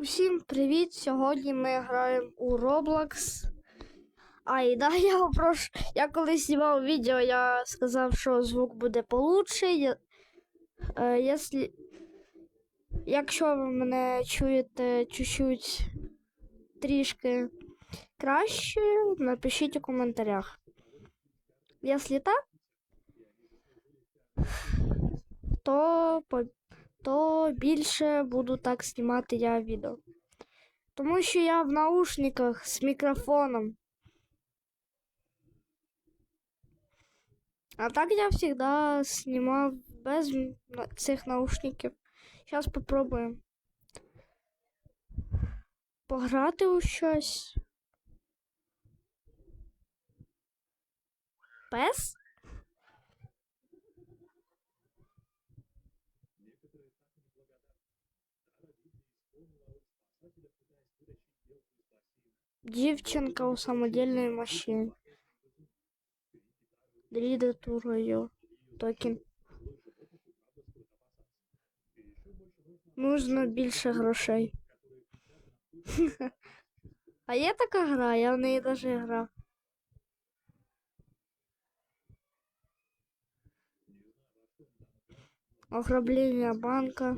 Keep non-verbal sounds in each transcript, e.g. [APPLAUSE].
Усім привіт! Сьогодні ми граємо у Roblox. А да, [LAUGHS] я прошу. Я коли знімав відео, я сказав, що звук буде получше. Я, е, якщо, якщо ви мене чуєте чуть-чуть трішки краще, напишіть у коментарях. Якщо так, то то більше буду так знімати я відео. Тому що я в наушниках з мікрофоном. А так я завжди знімав без цих наушників. Зараз попробуємо пограти у щось. Пес? Дівчинка у самодільній машині. Лідатурою. Токен. Нужно більше грошей. [LAUGHS] А є така гра, я в неї навіть грав. Ограблення банка.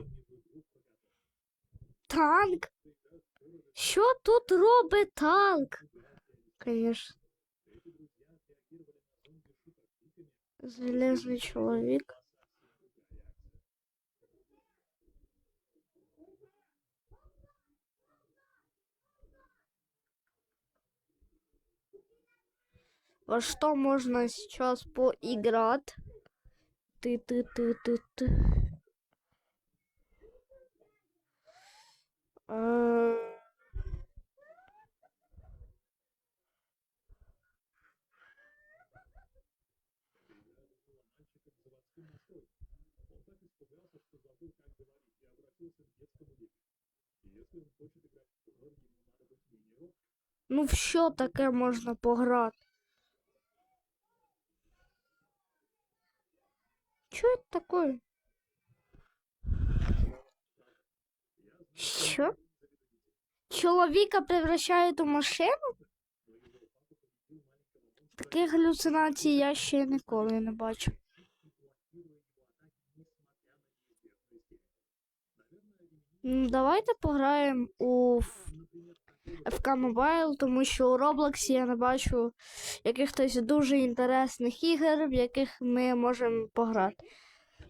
Танк? Що тут робить танк? Конечно. Железный человек. Во что можно сейчас поиграть? Ты, ты, ты, ты, ты. Э, Ну, в що таке можна пограти? Що це таке? Що? Чоловіка превращають у машину? Таких галюцинацій я ще ніколи не бачив. Давайте пограємо у FK Mobile, тому що у Roblox я не бачу якихось дуже інтересних ігор, в яких ми можемо пограти.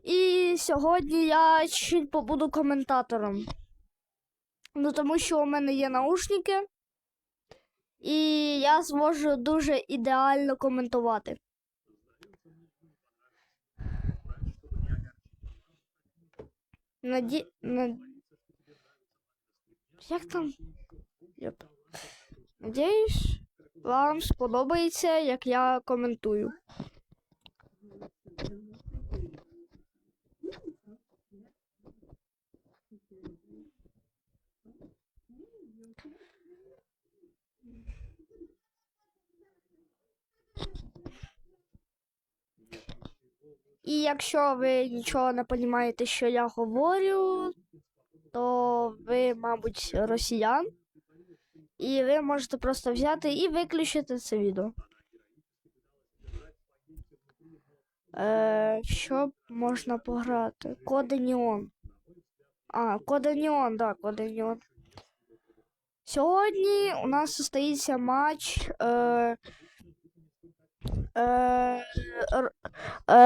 І сьогодні я чуть побуду коментатором. Ну, тому що у мене є наушники, і я зможу дуже ідеально коментувати. Наді... На... Як там? Йоп. Надіюсь, вам сподобається, як я коментую. І якщо ви нічого не розумієте, що я говорю, то ви, мабуть, росіян. І ви можете просто взяти і виключити це відео. Е, що можна пограти? Коденіон. А, Коденіон, так, Коденіон. Сьогодні у нас состоїться матч. Е,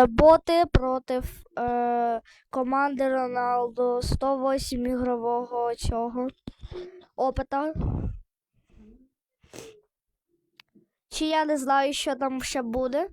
боти проти е, команди Роналду 108 ігрового цього опита. Чи я не знаю, що там ще буде.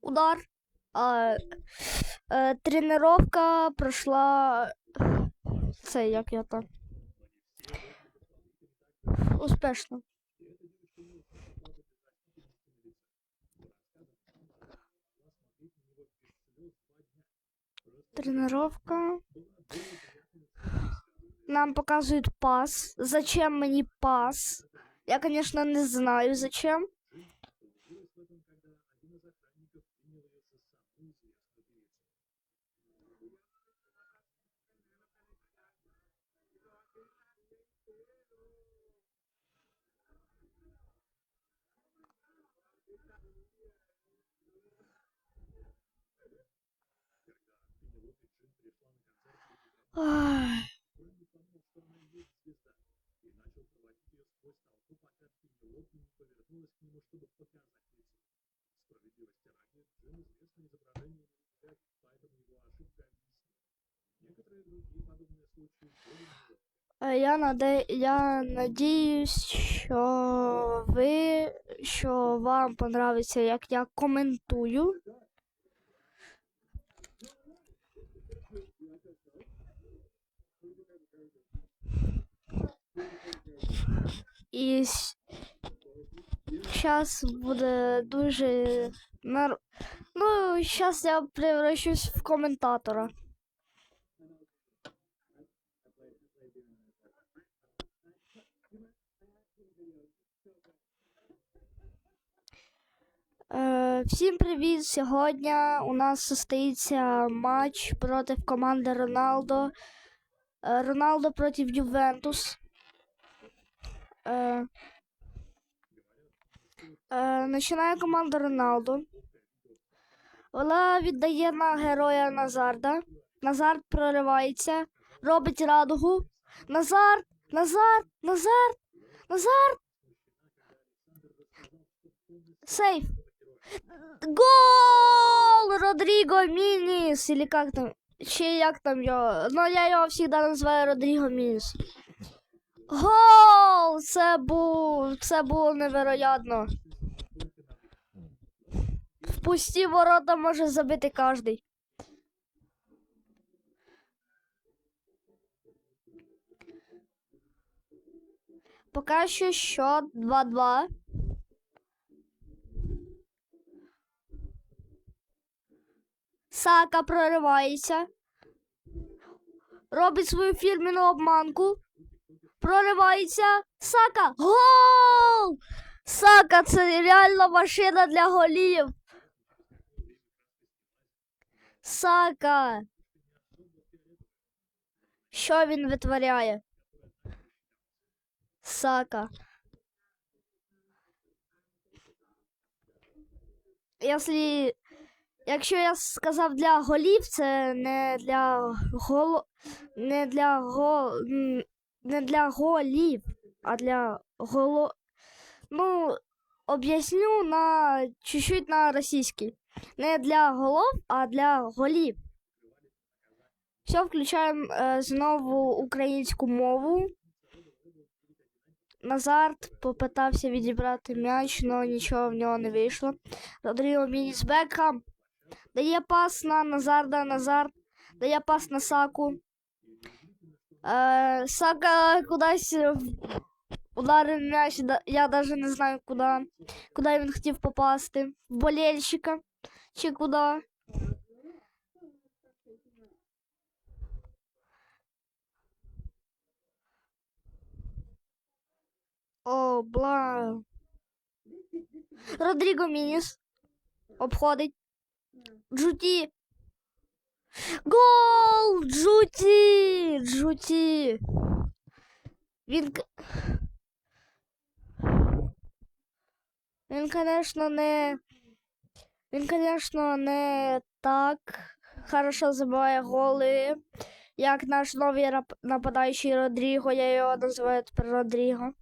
Удар. А, е, тренировка пройшла. Це як я там. Успішно. Тренировка. нам показують пас. Зачем мені пас? Я, конечно, не знаю зачем. Ах. Е, Я наде... я надіюсь, що ви, що вам понравиться, як я коментую. І зараз буде дуже нар... Ну, зараз я превращусь в коментатора. Всім привіт! Сьогодні у нас состоїться матч проти команди Роналдо. Е, Роналдо проти Ювентус. Е, е, починає команда Роналдо. Вона віддає на героя Назарда. Назард проривається, робить радугу. Назард! Назард! Назард! Назард! Сейф! Гол! Родріго Мініс! Или как там? Чи як там його? Ну, я його завжди називаю Родріго Мініс. Гол! Це був. Це було невероятно. В пусті ворота може забити кожний. Поки що счет 2-2. Сака проривається. Робить свою фірменну обманку. Проривається. Сака. Гол! Сака це реально машина для голів. Сака. Що він витворяє? Сака. Якщо, якщо я сказав для голів, це не для голо, не для го, м, не для голів, а для голо. Ну, об'ясню на чуть-чуть на російський. Не для голов, а для голів. Все, включаємо е, знову українську мову. Назард попитався відібрати м'яч, але нічого в нього не вийшло. Родріго Мініс Бекхам дає пас на Назарда. Назард дає пас на Саку. Е, Сака кудись в- ударив м'яч, я навіть не знаю куди. Куди він хотів попасти. В болельщика чи куди. О, бла. Родріго Мініс. Обходить. Джуті. Гол! Джуті! Джуті. Він. Він, конечно, не. Він, конечно, не так хорошо забиває голи, як наш новий нападаючий Родріго. Я його називаю тепер Родріго.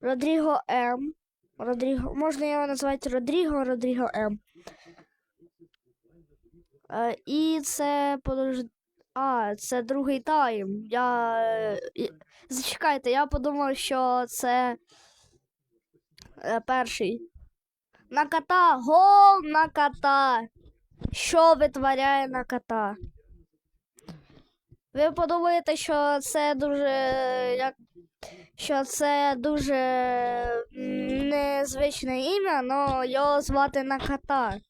Родріго М. Родріго. Можна його назвати Родріго, Родріго М. Е, і це подож... А, це другий тайм. Я. Зачекайте, я подумав, що це е, перший. На кота! Гол на кота! Що витворяє на кота? Ви подумаєте, що це дуже як що це дуже незвичне ім'я, але його звати Наката.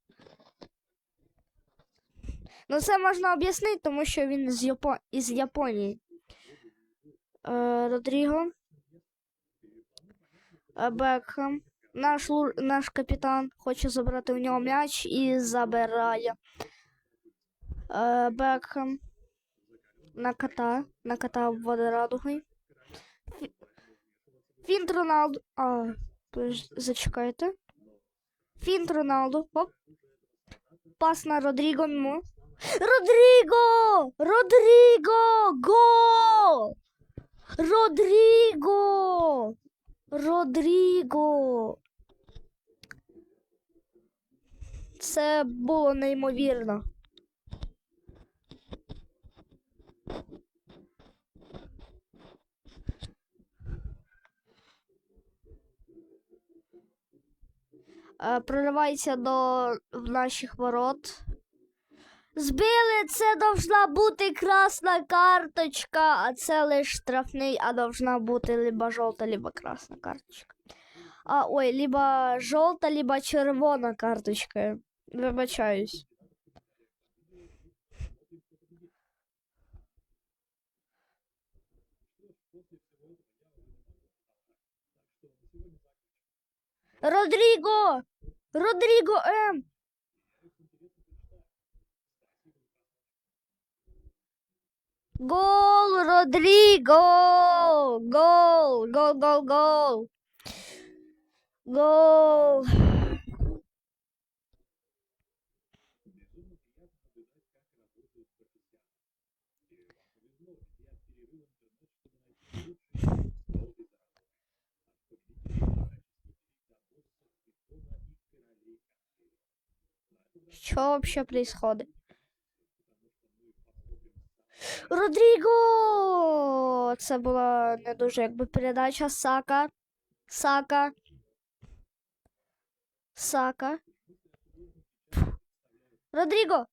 Ну, це можна об'яснити, тому що він з Япо... із Японії. Е, Родріго. Е, Бекхем. Наш, лу- наш капітан хоче забрати у нього м'яч і забирає. Е, Бекхем. На кота. На кота вводить радугою. Фі- Роналду. А, зачекайте. Фінт Роналду. Оп. Пас на Родріго. Родріго! Родріго! Гол! Родріго! Родріго! Це було неймовірно. Е, Проривається до наших ворот. Збили, це должна бути красна карточка, а це лише штрафний, а должна бути либо жовта, либо красна карточка. А, ой, либо жовта, либо червона карточка. Вибачаюсь. Родріго! Родріго М! Гол, Родриго! Гол, гол, гол, гол. Гол. Що вообще происходит? Родріго! Це була не дуже якби передача Сака. Сака. Сака. Родріго!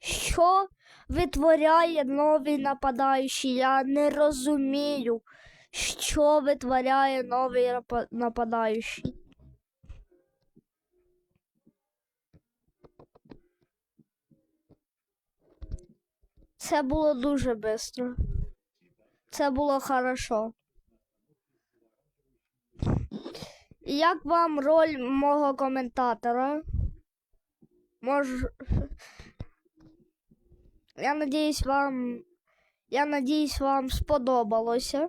Що витворяє новий нападаючий? Я не розумію. Що витворяє новий напа- нападаючий? Це було дуже швидко. Це було хорошо. Як вам роль мого коментатора? Мож... Я надіюсь, вам. Я надіюсь, вам сподобалося.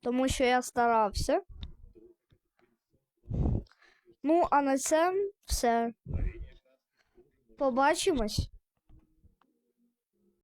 Тому що я старався. Ну, а на цьому все. Побачимось.